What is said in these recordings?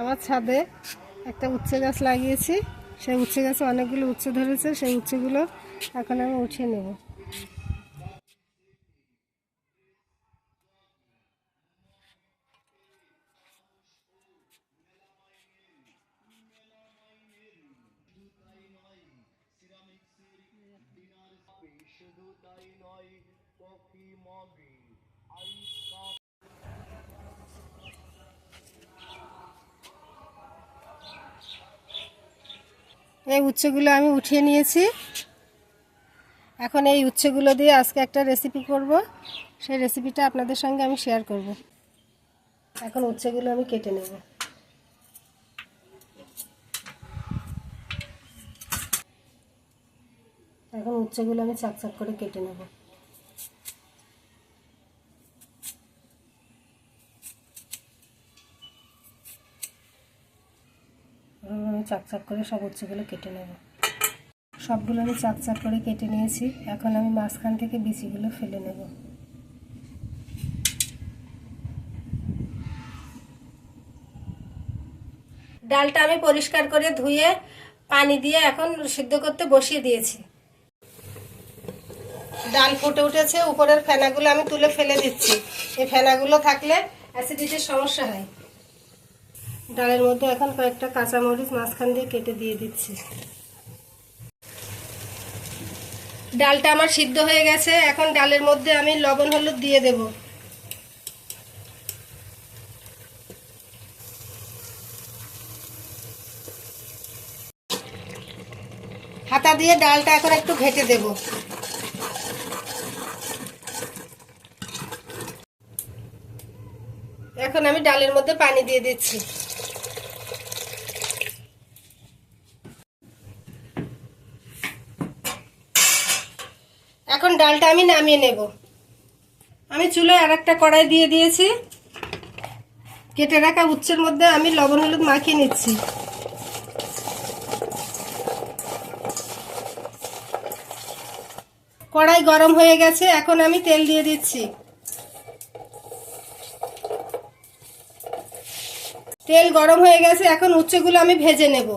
আমার ছাদে একটা উচ্ছে গাছ লাগিয়েছি। সেই উচ্ছে গাছে অনেকগুলো উচ্ছে ধরেছে, সেই উচ্ছেগুলো এখন আমি উঠিয়ে নেব। এই উচ্ছেগুলো আমি উঠিয়ে নিয়েছি। এখন এই উচ্ছেগুলো দিয়ে আজকে একটা রেসিপি করব। সেই রেসিপিটা আপনাদের সঙ্গে আমি শেয়ার করব। এখন উচ্ছেগুলো আমি কেটে নেব। এখন উচ্ছেগুলো আমি চাক চাক করে কেটে নেব। আমি চাক চাক করে সব উচ্ছেগুলো কেটে নেব। সবগুলো আমি চাক চাক করে কেটে নিয়েছি। এখন আমি মাঝখান থেকে বিচিগুলো ফেলে নেব। ডালটা আমি পরিষ্কার করে ধুয়ে পানি দিয়ে এখন সিদ্ধ করতে বসিয়ে দিয়েছি। ডাল ফুটে উঠেছে। উপরের ফেনাগুলো আমি তুলে ফেলে দিচ্ছি। এই ফেনাগুলো থাকলে অ্যাসিডিটির সমস্যা হয় ডালের মধ্যে এখন কয়েকটা কাঁচামরিচ মাঝখান দিয়ে কেটে দিয়ে দিচ্ছি। ডালটা আমার সিদ্ধ হয়ে গেছে, এখন ডালের মধ্যে আমি লবণ, হলুদ দিয়ে দেব। হাতা দিয়ে ডালটা এখন একটু ঘেটে দেব। এখন আমি ডালের মধ্যে পানি দিয়ে দিচ্ছি। এখন ডালটা আমি নামিয়ে নেব। আমি চুলোয় আর একটা কড়াই দিয়ে দিয়েছি। কেটে রাখা উচ্ছের মধ্যে আমি লবণ হলুদ মাখিয়ে নিচ্ছি। কড়াই গরম হয়ে গেছে, এখন আমি তেল দিয়ে দিচ্ছি। তেল গরম হয়ে গেছে, এখন উচ্ছেগুলো আমি ভেজে নেব।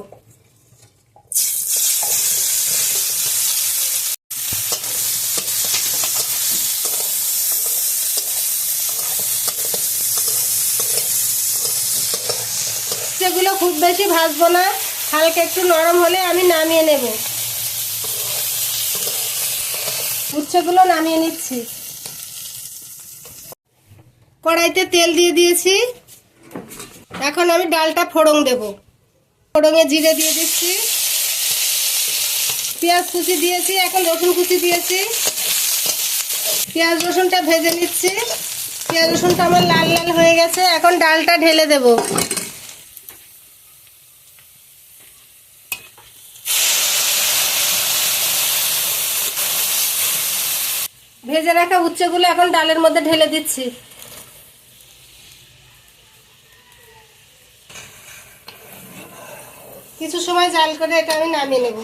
উচ্ছেগুলো খুব বেশি ভাজবো না। হালকা একটু নরম হলে আমি নামিয়ে নেব। উচ্ছেগুলো নামিয়ে নিচ্ছি। কড়াইতে তেল দিয়ে দিয়েছি। এখন আমি ডালটা ফোড়ং দেব। ফোড়ঙে জিরে দিয়ে দিচ্ছি। পেঁয়াজ কুচি দিয়েছি, এখন রসুন কুচি দিয়েছি। পেঁয়াজ রসুনটা ভেজে নিচ্ছি। পেঁয়াজ রসুনটা আমার লাল লাল হয়ে গেছে, এখন ডালটা ঢেলে দেব। ভেজে রাখা উচ্ছেগুলো এখন ডালের মধ্যে ঢেলে দিচ্ছি। কিছু সময় জাল করে এটা আমি নামিয়ে নেব।